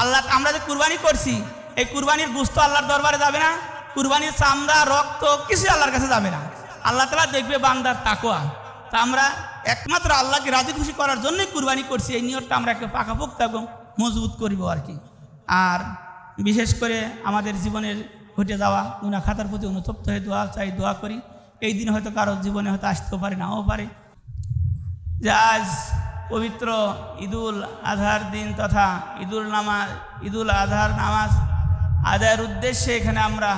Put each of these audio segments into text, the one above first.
আল্লাহ আমরা যে কুরবানি করছি, এই কুরবানির গুস্ত আল্লাহর দরবারে যাবে না? কুরবানির চামড়া, রক্ত কিছু আল্লাহর কাছে যাবে না। আল্লাহ তালা দেখবে বান্দার তাকোয়া তা আমরা একমাত্র আল্লাহকে রাজি খুশি করার জন্যই কুরবানি করছি। এই নিয়তটা আমরা একটা পাকাপোক্ত এবং মজবুত করিব আর কি। আর বিশেষ করে আমাদের জীবনের ঘটে যাওয়া গুনা খাতার প্রতি অনুতপ্ত হয়ে দোয়া চাই, দোয়া করি। এই দিন হয়তো কারোর জীবনে হয়তো আসতেও পারে, নাও পারে। যে আজ পবিত্র ঈদুল আজহার দিন তথা ঈদুল নামাজ ঈদুল আজহার নামাজ আদায়ের উদ্দেশ্যে এখানে আমরা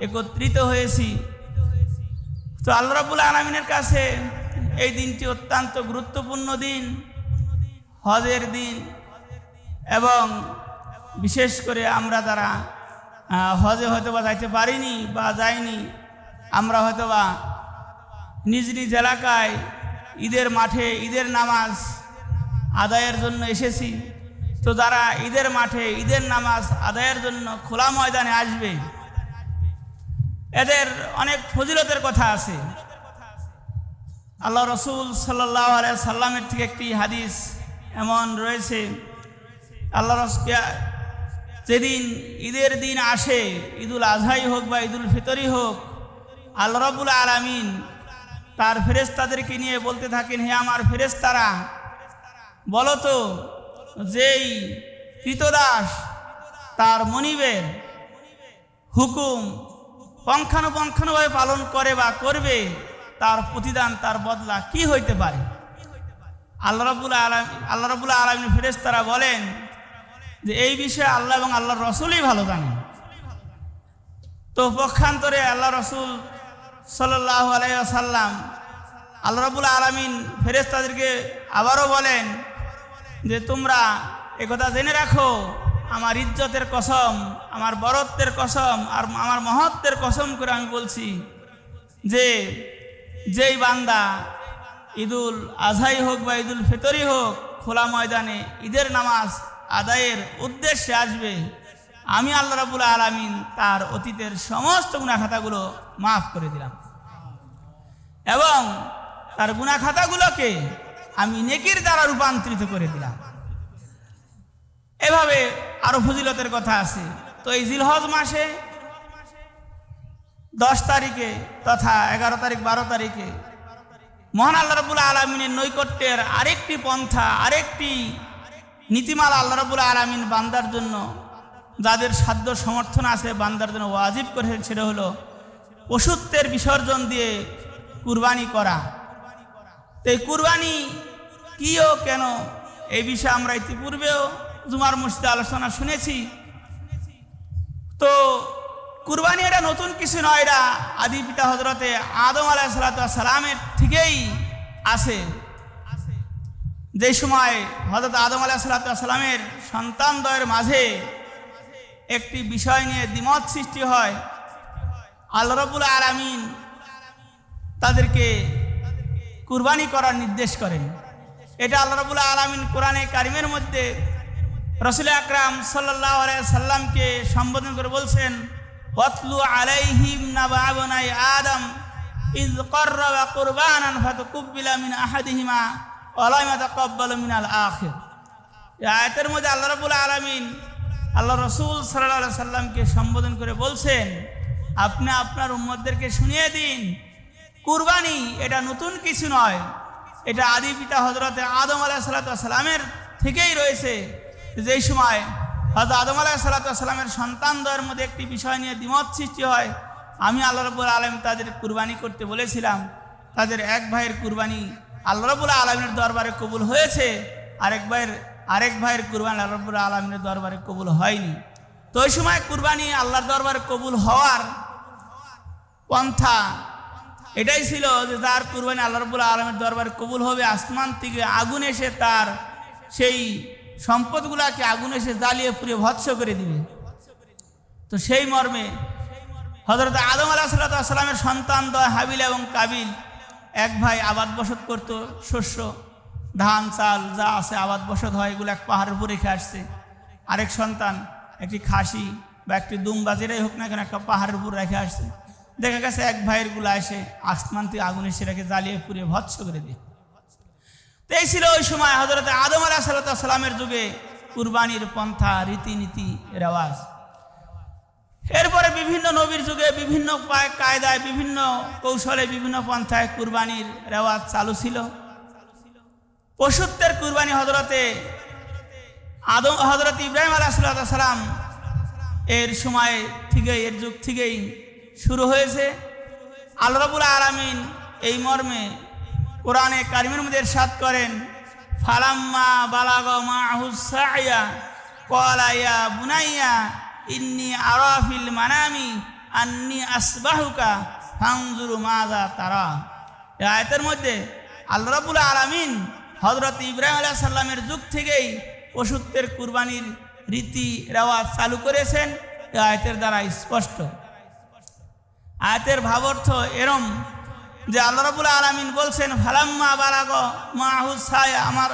একত্রিত হয়েছি। তো আল্লাহ রাবুল আলমিনের কাছে এই দিনটি অত্যন্ত গুরুত্বপূর্ণ দিন হজের দিন এবং বিশেষ করে আমরা আহ, হজে হয়তো বা যাইতে পারিনি বা যাইনি আমরা হয়তো বা নিজ নিজ এলাকায় ঈদের মাঠে ঈদের নামাজ আদায়ের জন্য এসেছি। তো যারা ঈদের মাঠে ঈদের নামাজ আদায়ের জন্য খোলা ময়দানে আসবে, এদের অনেক ফজিলতের কথা আছে। আল্লাহ রসুল সাল্লাহ সাল্লামের থেকে একটি হাদিস এমন রয়েছে। আল্লাহ রসকে যেদিন ঈদের দিন আসে, ঈদুল আজহাই হোক বা ঈদুল ফিতরই হোক, আল্লাহ রবুল আলমিন তার ফেরেস্তাদেরকে নিয়ে বলতে থাকেন, হে আমার ফেরেস্তারা বলো তো, যেই কৃতদাস তার মনিবের হুকুম পঙ্খানুপঙ্খানুভাবে পালন করে বা করবে, তার প্রতিদান, তার বদলা কি হইতে পারে? আল্লাহ রবুল আলম আল্লাহ রবুল আলমিন ফেরেস্তারা বলেন যে, এই বিষয়ে আল্লাহ এবং আল্লাহর রসুলই ভালো জানেন। তো পক্ষান্তরে আল্লাহ রসুল সাল্লাহ আলাইসাল্লাম আল্লাহ রবুল আলমিন ফেরেস্তাদেরকে আবারও বলেন যে, তোমরা একথা জেনে রাখো, আমার ইজ্জতের কসম, আমার বরত্বের কসম, আর আমার মহত্বের কসম করে আমি বলছি যে, যেই বান্দা ঈদুল আজহাই হোক বা ঈদুল ফিতরই হোক, খোলা ময়দানে ঈদের নামাজ আদায়ের উদ্দেশ্যে আসবে আমি আল্লাহ রাবুল আলমিন তার অতীতের সমস্ত গুণাখাতাগুলো মাফ করে দিলাম। এবং তার গুণাখাতাগুলোকে আমি নেকির দ্বারা রূপান্তরিত করে দিলাম। এভাবে আরও ফজিলতের কথা আছে। তো এই জিলহজ মাসে দশ তারিখে তথা এগারো তারিখ, বারো তারিখে মহান আল্লাহ রবুল আলমিনের নৈকট্যের আরেকটি পন্থা, আরেকটি নীতিমালা আল্লাহ রবুল আলমিন বান্দার জন্য যাদের সাধ্য সমর্থন আছে, বান্দার জন্য ওয়াজিব করেছেন সেটা হলো পশুত্বের বিসর্জন দিয়ে কুরবানি করা। তো এই কুরবানি কী ও কেন? এই বিষয়ে আমরা ইতিপূর্বেও জুমার মসজিদে আলোচনা শুনেছি। তো কুরবানি এটা নতুন কিছু নয়, এটা আদি পিতা হজরতে আদম আলাহ সালামের থেকেই আছে। যে সময় হজরত আদম আলাহ সালামের সন্তানদ্বয়ের মাঝে একটি বিষয় নিয়ে দ্বিমত সৃষ্টি হয়। আল্লাহ রবুল আলমিন তাদেরকে কুরবানি করার নির্দেশ করেন। এটা আল্লাহ রবুল আলমিন কোরআনে কারিমের মধ্যে রসুল আকরাম সাল্লাহ সাল্লামকে সম্বোধন করে বলছেন, ওয়াতলু আলাইহিম নাবাবনাই আদম ইজ কররা কুরবানান ফাতাকুব্বিলা মিন আহাদিহিমা ওয়া লা তাকাব্বালু মিনাল আখির। আয়াতের মধ্যে আল্লাহ রাব্বুল আলামিন আল্লাহ রসুল সাল্লাল্লাহু সাল্লামকে সম্বোধন করে বলছেন, আপনি আপনার উম্মতদেরকে শুনিয়ে দিন। কুরবানি এটা নতুন কিছু নয়। এটা আদি পিতা হজরতে আদম আলাহ সাল্লামের থেকেই রয়েছে। যেই সময় হয়তো আদম আলাহ সাল্লামের সন্তানদ্বয়ের মধ্যে একটি বিষয় নিয়ে দ্বিমত সৃষ্টি হয়, আমি আল্লাহ রবুল আলম তাদের কুরবানি করতে বলেছিলাম। তাদের এক ভাইয়ের কুরবানি আল্লাহ রবুল আলমের দরবারে কবুল হয়েছে, আরেক ভাইয়ের আরেক ভাইয়ের কুরবানি আল্লাহ রবুল আলমের দরবারে কবুল হয়নি। তো ওই সময় কুরবানি আল্লাহর দরবারে কবুল হওয়ার পন্থা এটাই ছিল যে তার কুরবানি আল্লাহ রবুল আলমের দরবারে কবুল হবে, আসমান থেকে আগুন এসে তার সেই সম্পদগুলাকে আগুন এসে জ্বালিয়ে পুড়ে ভৎস করে দিবে। তো সেই মর্মে হজরত আদম আলাহ সাল্লামের সন্তান দয় হাবিল এবং কাবিল এক ভাই আবাদ বসত করতো শস্য। ধান, চাল যা আছে আবাদ বসত হয়, এগুলো এক পাহাড়ের উপর রেখে আসছে। আরেক সন্তান, একটি খাসি বা একটি দুম্বা, যেটাই হোক না কেন একটা পাহাড়ের উপর রেখে আসছে। দেখা গেছে এক ভাইয়েরগুলা এসে আসমান থেকে আগুন রেখে জ্বালিয়ে পুড়িয়ে ভৎস করে দিয়ে তো এই ছিল ওই সময় হজরত আদম আলাহ সাল্লামের যুগে কুরবানির পন্থা, রীতিনীতি, রেওয়াজ। এরপরে বিভিন্ন নবীর যুগে বিভিন্ন কায়দায় বিভিন্ন কৌশলে, বিভিন্ন পন্থায় কুরবানির রেওয়াজ চালু ছিল। পশুত্বের কুরবানি হজরতে আদম হজরত ইব্রাহিম আলাহ সাল্লাম এর সময় থেকে এর যুগ থেকেই শুরু হয়েছে। আল্লাহ রাবুল আলামিন এই মর্মে কোরআনে কারিমের মধ্যে সাত করেন, ফালাম্মা বালাগ কলাইয়া বুনাইয়া, ইন্নি আরাফিল মানামি, আন্নি আসবাহুকা ফাংজুরু মাজা তারা। এই আয়তের মধ্যে আল্লাহ রাবুল আলামিন হজরত ইব্রাহিম আলাহ সাল্লামের যুগ থেকেই পশুত্বের কুরবানির রীতি রেওয়াজ চালু করেছেন আয়তের দ্বারা স্পষ্ট। আয়াতের ভাবার্থ এরম যে আল্লাহ রাবুল আলমিন বলছেন, ফালাম্মা বালাগ মাহুসায় আমার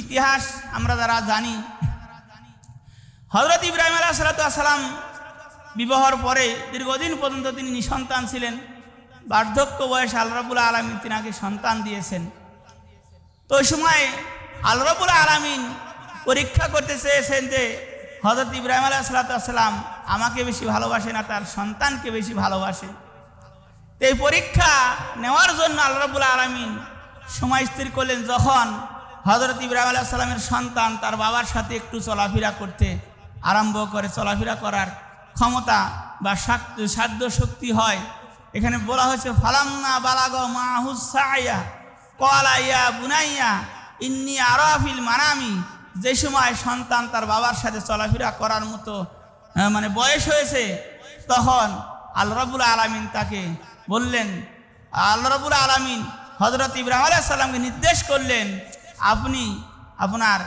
ইতিহাস আমরা যারা জানি। হজরত ইব্রাহিম আলাহ সালাম বিবাহর পরে দীর্ঘদিন পর্যন্ত তিনি নিঃসন্তান ছিলেন। বার্ধক্য বয়সে আল্লাহ রাবুল আলমিন তিনাকে সন্তান দিয়েছেন। তো ওই সময় আল্লাহ রাবুল আলমিন পরীক্ষা করতে চেয়েছেন যে হজরত ইব্রাহিম আলাহ সালাতাম আমাকে বেশি ভালোবাসে না, তার সন্তানকে বেশি ভালোবাসে। তো এই পরীক্ষা নেওয়ার জন্য আল্লাহ রাবুল আলমিন সময় স্থির করলেন যখন হজরত ইব্রাহিম আলাহ সাল্লামের সন্তান তার বাবার সাথে একটু চলাফেরা করতে আরম্ভ করে। চলাফেরা করার ক্ষমতা বা সাধ্য শক্তি হয়। এখানে বলা হয়েছে ফালাম্না বালাগ কলাইয়া বুনাইয়া ইন্নি আরাফিল মানামি। যে সময় সন্তান তার বাবার সাথে চলাফেরা করার মতো মানে বয়স হয়েছে, তখন আল্লাহ রাবুল আলমিন তাকে বললেন, আল্লাহ রাবুল আলমিন হজরত ইব্রাহিম আলাইহিস সালামকে নির্দেশ করলেন, আপনি আপনার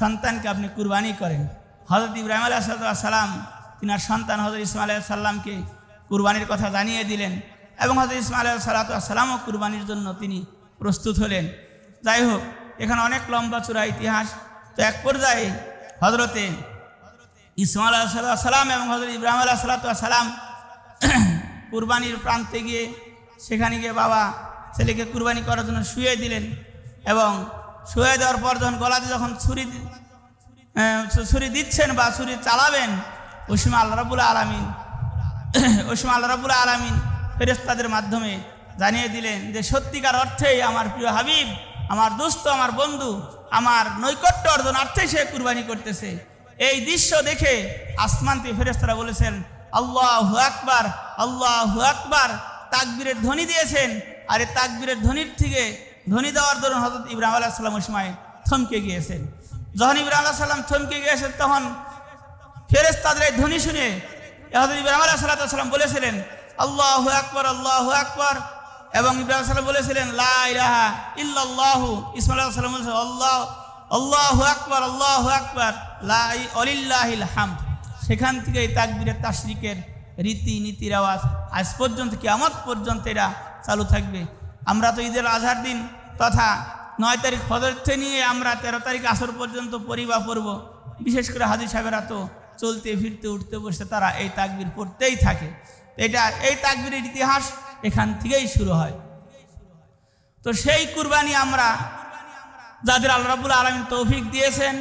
সন্তানকে আপনি কুরবানি করেন। হজরত ইব্রাহিম আলাহ সালাম, তিনার সন্তান হজরত ইসমাইল সাল্লামকে কুরবানির কথা জানিয়ে দিলেন এবং হজরত ইসমাইল সাল্লাতামও কুরবানির জন্য তিনি প্রস্তুত হলেন। যাই হোক, এখানে অনেক লম্বা চূড়া ইতিহাস। তো এক পর্যায়ে হজরতে ইসমাল আল্লাহ সাল্লাম এবং হজরত ইব্রাহিম আল্লাহ সাল্লাম কুরবানির প্রান্তে গিয়ে সেখানে গিয়ে বাবা ছেলেকে কুরবানি করার জন্য শুয়ে দিলেন এবং শুয়ে দেওয়ার পর যখন গলাতে যখন ছুরি ছুরি দিচ্ছেন বা ছুরি চালাবেন, ওই সময় আল্লাহ রাবুল আলমিন ওই আল্লাহ রাবুল আলমিন ফেরেস্তাদের মাধ্যমে জানিয়ে দিলেন যে সত্যিকার অর্থেই আমার প্রিয় হাবিব, আমার দোস্ত, আমার বন্ধু, আমার নৈকট্য অর্জন অর্থেই সে কুরবানি করতেছে। এই দৃশ্য দেখে আসমান থেকে ফেরেস্তারা বলেছেন, আল্লাহ আকবার আল্লাহ আকবার। তাকবীরের ধ্বনি দিয়েছেন। আর এই তাকবীরের ধ্বনির থেকে ধ্বনি দেওয়ার দরুন হজরত ইব্রাহিম আলাহ সাল্লাম ওই সময় থমকে গিয়েছেন। যখন ইব্রাহিম আলাহ সাল্লাম থমকে গিয়েছেন, তখন ফেরেস তাদের এই ধ্বনি শুনে হজরত ইব্রাহিম আলাহ সাল্লাম বলেছিলেন, আল্লাহ আকবর আল্লাহ আকবর। এবং ইব্রাহিম সাল্লাম বলেছিলেন, লা ইলাহা ইল্লাল্লাহু। ইসমাইল আলাইহিস সালাম আল্লাহ আল্লাহ আকবর আল্লাহ আকবর। লা ই- অলিল্লাহিল হামদ। সেখান থেকে এই তাকবীরের তাশরিকের রীতি নীতি রেওয়াজ আজ পর্যন্ত, কিয়ামত পর্যন্ত এরা চালু থাকবে। আমরা তো ঈদের আজহার দিন তথা নয় তারিখ ফজরতে নিয়ে আমরা তেরো তারিখ আসর পর্যন্ত পরিবা পড়ব। বিশেষ করে হাজি সাহেবেরা তো চলতে, ফিরতে, উঠতে বসে তারা এই তাকবির পড়তেই থাকে। এটা, এই তাকবিরের ইতিহাস এখান থেকেই শুরু হয়। তো সেই কুরবানি আমরা যাদের আল্লাহ রাবুল আলমিন তৌফিক দিয়েছেন,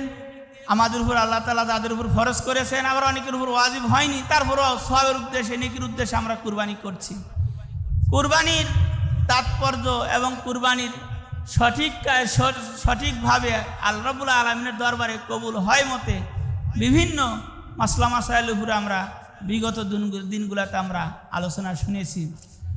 আমাদের উপর আল্লাহ তালা যাদের উপর ফরজ করেছেন, আবার অনেকের উপর ওয়াজিব হয়নি, তারপরও সবের উদ্দেশ্যে, নেকির উদ্দেশ্যে আমরা কুরবানি করছি। কুরবানির তাৎপর্য এবং কুরবানির সঠিক সঠিকভাবে আল্লাহ রাবুল আলমিনের দরবারে কবুল হয় মতে বিভিন্ন মাসলা মাসাইল উপরে আমরা, বিগত দিনগুলোতে আমরা আলোচনা শুনেছি।